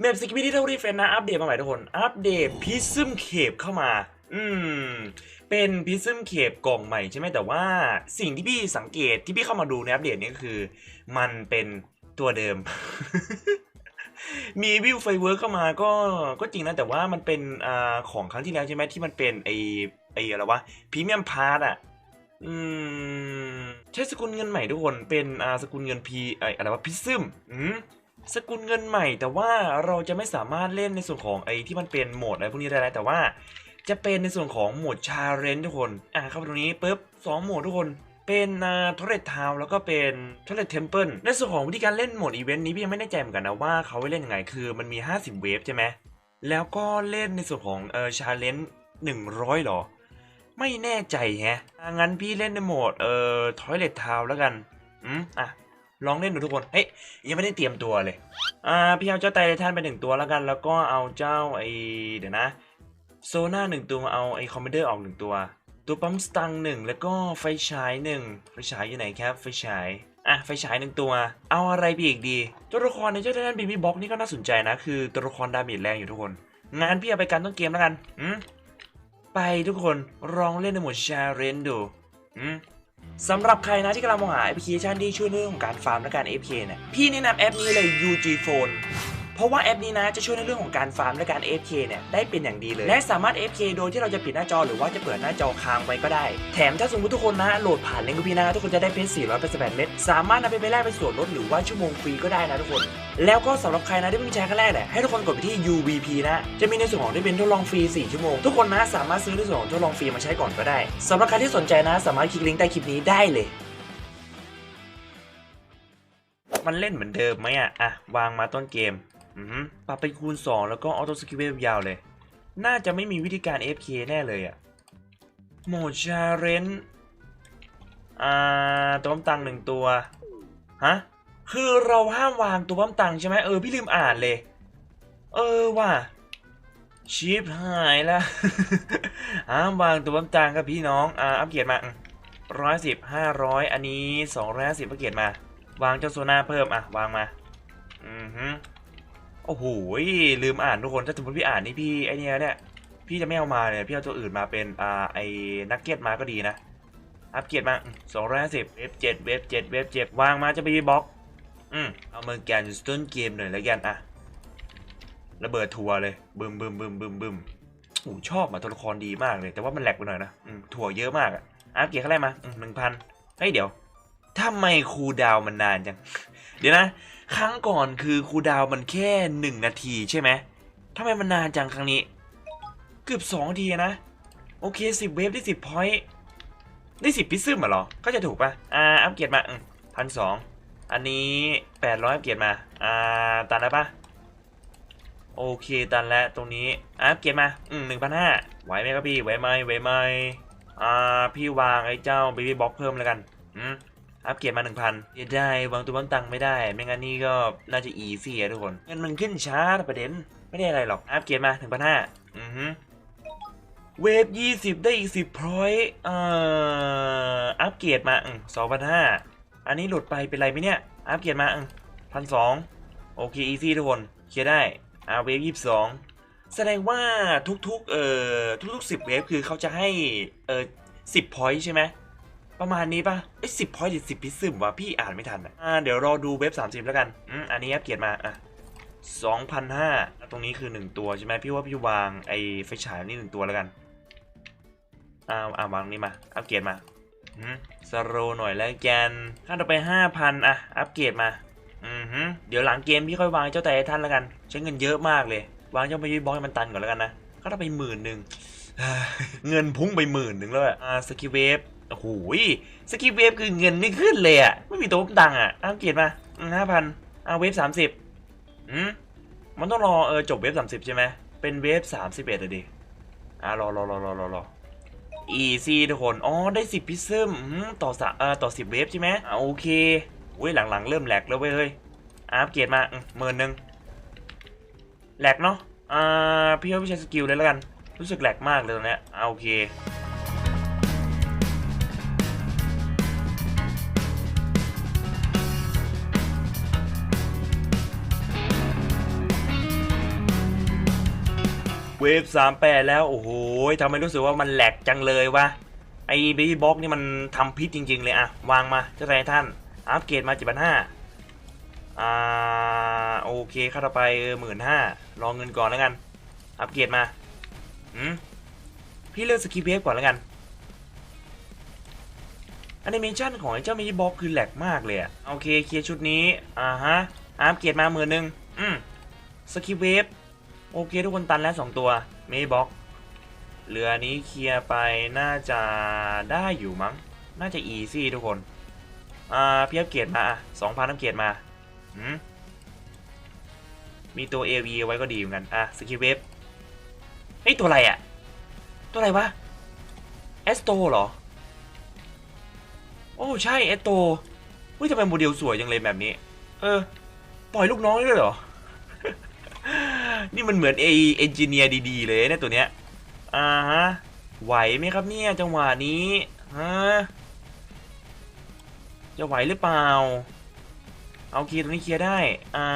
เมปสกิปที่เท่ารีเฟนนะอัปเดตมาใหม่ทุกคน อัปเดตพิซึมเคปเข้ามา อืม เป็นพิซึมเคปกล่องใหม่ใช่ไหมแต่ว่าสิ่งที่พี่สังเกตที่พี่เข้ามาดูในอัปเดตนี้ก็คือ มันเป็นตัวเดิม มีวิวไฟเวิร์กเข้ามาก็ก็จริงนะ แต่ว่ามันเป็นอ่าของครั้งที่แล้วใช่ไหมที่มันเป็นไอไออะไรวะพรีเมียมพาร์ตอะอืม ใช้สกุลเงินใหม่ทุกคนเป็นอ่าสกุลเงินพีไออะไรวะพิซึมอืม สกุลเงินใหม่ แต่ว่าเราจะไม่สามารถเล่นในส่วนของไอ้ที่มันเป็นโหมดอะไรพวกนี้ได้แล้วแต่ว่าจะเป็นในส่วนของโหมดชาเลนจ์ทุกคน อะเข้าไปตรงนี้ปุ๊บสองโหมดทุกคน เป็นอ่าทอร์เรตทาวแล้วก็เป็นทอร์เรตเทมเพิลในส่วนของวิธีการเล่นโหมดอีเวนต์นี้พี่ยังไม่แน่ใจเหมือนกันนะว่าเขาเล่นยังไงคือมันมี 50 เวฟใช่ไหมแล้วก็เล่นในส่วนของเออชาเลนจ์หนึ่งร้อยหรอ ไม่แน่ใจแฮะงั้นพี่เล่นในโหมดเอ่อทอยเลตทาวแล้วกัน อืมอะ ลองเล่นดูทุกคน เฮ้ยยังไม่ได้เตรียมตัวเลย อ่าพี่เอาเจ้าไททันไปหนึ่งตัวแล้วกัน แล้วก็เอาเจ้าไอเดี๋ยวนะโซน่าหนึ่งตัวเอาไอคอมมานเดอร์ออกหนึ่งตัว ตัวปั๊มสตังหนึ่งแล้วก็ไฟฉายหนึ่งไฟฉายอยู่ไหนครับไฟฉายอะไฟฉายหนึ่งตัว เอาอะไรไปอีกดี ตัวละครในเจ้าไททันบีบีบ็อกนี่ก็น่าสนใจนะ คือตัวละครดาเมจแรงอยู่ทุกคน งานพี่เอาไปกันต้นเกมแล้วกันอืมไปทุกคนลองเล่นในหมดชาเรนดูอืม สำหรับใครนะที่กำลังมองหาแอปพลิเคชันที่ช่วยเรื่องของการฟาร์มและการ AFK เนี่ยพี่แนะนำแอปนี้เลย UG Phone เพราะว่าแอปนี้นะจะช่วยในเรื่องของการฟาร์มและการ AFK เนี่ยได้เป็นอย่างดีเลย และสามารถ AFK โดยที่เราจะปิดหน้าจอหรือว่าจะเปิดหน้าจอค้างไว้ก็ได้ แถมถ้าสมมติทุกคนนะโหลดผ่านลิงก์พี่นะทุกคนจะได้เพชร488เม็ดสามารถนำไปไปแลกเป็นส่วนลดหรือว่าชั่วโมงฟรีก็ได้นะทุกคน แล้วก็สำหรับใครนะที่เพิ่งใช้ครั้งแรกเนี่ยให้ทุกคนกดไปที่ UVP นะจะมีในส่วนของได้เป็นทดลองฟรี 4 ชั่วโมง ทุกคนนะสามารถซื้อในส่วนของทดลองฟรีมาใช้ก่อนก็ได้สำหรับใครที่สนใจนะ สามารถคลิกลิงก์ใต้คลิปนี้ได้เลยมันเล่นเหมือนเดิมไหมอะ อะ วางมาต้นเกม อือปรับไปคูณ 2 แล้วก็ออโต้สกิลเวฟยาวเลย น่าจะไม่มีวิธีการ FK แน่เลยอะโหมดชาเรนอ่าตัวปั๊มตังหนึ่งตัว ฮะ คือเราห้ามวางตัวปั๊มตังใช่ไหมเออ พี่ลืมอ่านเลย เออว่ะชิปหายแล้วห้ามวางตัวปั๊มตังครับพี่น้อง อ่า อัปเกรดมาร้อยสิบห้าร้อยอันนี้สองร้อยสิบอัปเกรดมา วางเจ้าโซน่าเพิ่ม อะ วางมา อือฮึ โอ้โหลืมอ่านทุกคนถ้าสมมติพี่อ่านนี่พี่ไอเนี้ยเนี่ยพี่จะไม่เอามาเลยพี่เอาตัวอื่นมาเป็นอ่าไอนักเก็ตมาก็ดีนะอัปเกรดมาสองร้อยห้าสิบเว็บเจ็ดเว็บเจ็ดเว็บเจ็ดวางมาจะไปบล็อก อืมเอาเมืองแกนต้นเกมหน่อยแล้วกันอะระเบิดทัวร์เลยบึมบึมบึมบึมบึมโอ้ชอบอะตัวละครดีมากเลย แต่ว่ามันแหลกไปหน่อยนะอืมถั่วเยอะมากอะอัปเกรดเขาไรมาหนึ่งพันเฮ้ยเดี๋ยว ทำไมคูดาวมันนานจัง เดี๋ยวนะ ครั้งก่อนคือคูดาวมันแค่หนึ่งนาทีใช่ไหมทำไมมันนานจังครั้งนี้ เกือบสองนาทีนะ โอเคสิบเวฟได้สิบพอยต์ได้สิบพิซซึมเหรอ ก็จะถูกปะอ่า อัปเกรดมาพันสองอันนี้แปดร้อยอัปเกรดมา อ่า ตันแล้วปะโอเค ตันแล้วตรงนี้ อัปเกรดมา อืมหนึ่งพันห้าไหวไหมครับพี่ ไหวไหมไหวไหมอ่า พี่วางไอ้เจ้า baby box เพิ่มแล้วกัน อืม อัปเกรดมา 1,000เดี๋ยได้วางตัวบังตังไม่ได้ ไม่งั้นนี่ก็น่าจะอีซี่อะทุกคนเงินมันขึ้นช้าประเด็น ไม่ได้อะไรหรอก อัปเกรดมา 1,500อือฮึเวฟ20ได้อีก10พอยต์เอ่ออัปเกรดมาอืม2,500อันนี้หลุดไปเป็นไรไหมเนี่ย อัปเกรดมาอืม1,200โอเคอีซี่ทุกคน เคลียร์ได้อ่าเวฟ22แสดงว่าทุกๆ เอ่อ ทุกๆ10เวฟคือเขาจะให้ เอ่อ10พอยต์ใช่ไหม ประมาณนี้ปะไอ้สิบพอยต์หรือสิบพิซซึมวะพี่อ่านไม่ทันอะอ่าเดี๋ยวรอดูเว็บสามสิบแล้วกันอืมอันนี้อัปเกียรดมาอะสองพันห้าตรงนี้คือหนึ่งตัวใช่ไหมพี่ว่าพี่วางไอ้ไฟฉายนี่หนึ่งตัวแล้วกันอ่าอ่าวางนี่มา อัปเกรดมาอืมสโลหน่อยแล้วกันถ้าต่อไปห้าพันอะ อัปเกรดมา อือฮึเดี๋ยวหลังเกมพี่ค่อยวางเจ้าแต่ท่านแล้วกัน ใช้เงินเยอะมากเลย วางเจ้าไปบอยมันตันก่อนแล้วกันนะก็ถ้าไปหมื่นหนึ่งเงินพุ่งไปหมื่นหนึ่งแล้วอะอ่าสกิเวฟ โอ้โหยสกิปเวฟคือเงินไม่ขึ้นเลยอะ ไม่มีตัวตังอะอ้าวเกียรติมาห้าพันเอาเวฟสามสิบอืมมันต้องรอเออจบเวฟสามสิบใช่ไหมเป็นเวฟสามสิบเอ็ดอะดิอ่ารอรอรอรอรอรออีซีทุกคน อ๋อ ได้สิบพิซซึมอืมต่อสะเออต่อสิบเวฟใช่ไหมอ่าโอเคเว้ยหลังๆ เริ่มแหลกแล้วเว้ยเฮ้ยอัพเกียรติมาหมื่นหนึ่งแหลกเนาะอ่าพี่ว่าพี่ใช้สกิลเลยแล้วกัน รู้สึกแหลกมากเลยตรงเนี้อ่าโอเค เวฟสามแปดแล้ว โอ้โหทำให้รู้สึกว่ามันแหลกจังเลยวะไอ้บีบ็อกนี่มันทำพิษจริง ๆ เลยอะวางมาเจ้าไททันอัปเกรดมาเจ็ดพันห้าอ่าโอเคค่าต่อไปหมื่นห้ารอเงินก่อนแล้วกัน อัปเกรดมาอืมพี่เลือกสกิปเวฟก่อนแล้วกันแอนิเมชันของไอ้เจ้ามินิบ็อกคือแหลกมากเลยอะโอเคเคลียร์ชุดนี้ อ่าฮะอัปเกรดมาหมื่นหนึ่งอืมสกิปเวฟ โอเคทุกคนตันแล้ว 2 ตัวเมย์บ็อกเรือนี้เคลียร์ไปน่าจะได้อยู่มั้ง น่าจะอีซี่ทุกคน อ่าพี่อัปเกรดมาสองพันอัปเกรดมาหืมมีตัว AV ไว้ก็ดีเหมือนกัน อะสกิเวฟเฮ้ย ตัวอะไรอะตัวอะไรวะเอสโตเหรอ โอ้ใช่เอสโตเฮ้ยทำไมโมเดลสวยจังเลยแบบนี้ เออ ปล่อยลูกน้องได้ด้วยเหรอ นี่มันเหมือนเอเอนจิเนียร์ดีๆเลยเนี่ยตัวเนี้ย อ่าฮะ ไหวไหมครับเนี่ยจังหวะนี้ ฮะ จะไหวหรือเปล่า เอาเคลียร์ตรงนี้เคลียร์ได้ อ่า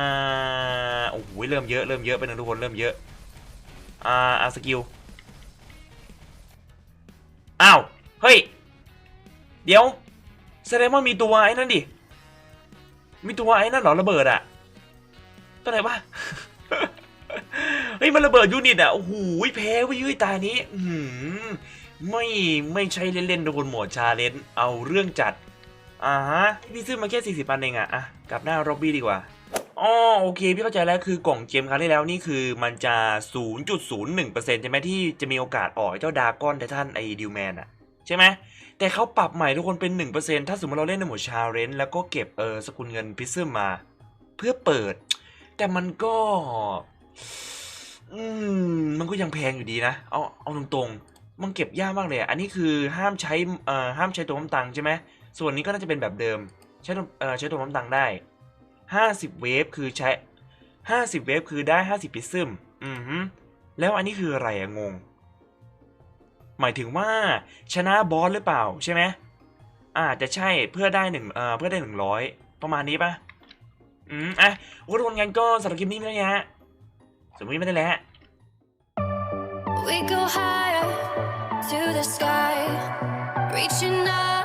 โอ้โหเริ่มเยอะเริ่มเยอะไปนึ่งทุกคนเริ่มเยอะ อ่าอาสกิล อ้าว เฮ้ย เดี๋ยว แสดงว่ามีตัวไอ้นั่นดิ มีตัวไอ้นั่นหรอระเบิดอะตัวไหนวะ เฮ้ยมันระเบิดยูนิตอะโอ้โหแพ้ไปยื้ยตานี้หือไม่ไม่ใช่เล่นๆโดนหมดชาเลนจ์เอาเรื่องจัดอ่าฮะพี่ซื้อมาแค่40ปันเองอะอะกลับหน้าร็อบบี้ดีกว่าอ๋อโอเคพี่เข้าใจแล้วคือกล่องเกมครั้งที่แล้วนี่คือมันจะ 0.01%ใช่ไหมที่จะมีโอกาสออกไอ้เจ้าดากอนไททันไอดิวแมนอะใช่ไหมแต่เขาปรับใหม่ทุกคนเป็น 1%ถ้าสมมติเราเล่นในหมดชาเลนจ์แล้วก็เก็บเออสกุลเงินพิซซึมมา เพื่อเปิด แต่มันก็ มันก็ยังแพงอยู่ดีนะเอาเอาตรงๆมันเก็บยากมากเลยอันนี้คือห้ามใช้เอ่อห้ามใช้ตัวน้ำตังใช่ไหมส่วนนี้ก็น่าจะเป็นแบบเดิม ใช้เอ่อใช้ตัวน้ำตังได้ห้าสิบเวฟคือใช้ห้าสิบเวฟคือได้ห้าสิบพิซซึมอือฮึแล้วอันนี้คืออะไรอะงง หมายถึงว่าชนะบอสหรือเปล่าใช่ไหมอาจจะใช่เพื่อได้หนึ่งเอ่อเพื่อได้หนึ่งร้อยประมาณนี้ปะอืมอะโอ้ทุกคนงั้นก็สำหรับคลิปนี้ไม่ได้ฮะสมมติไม่ได้แล้ว We go higher to the sky, reaching up,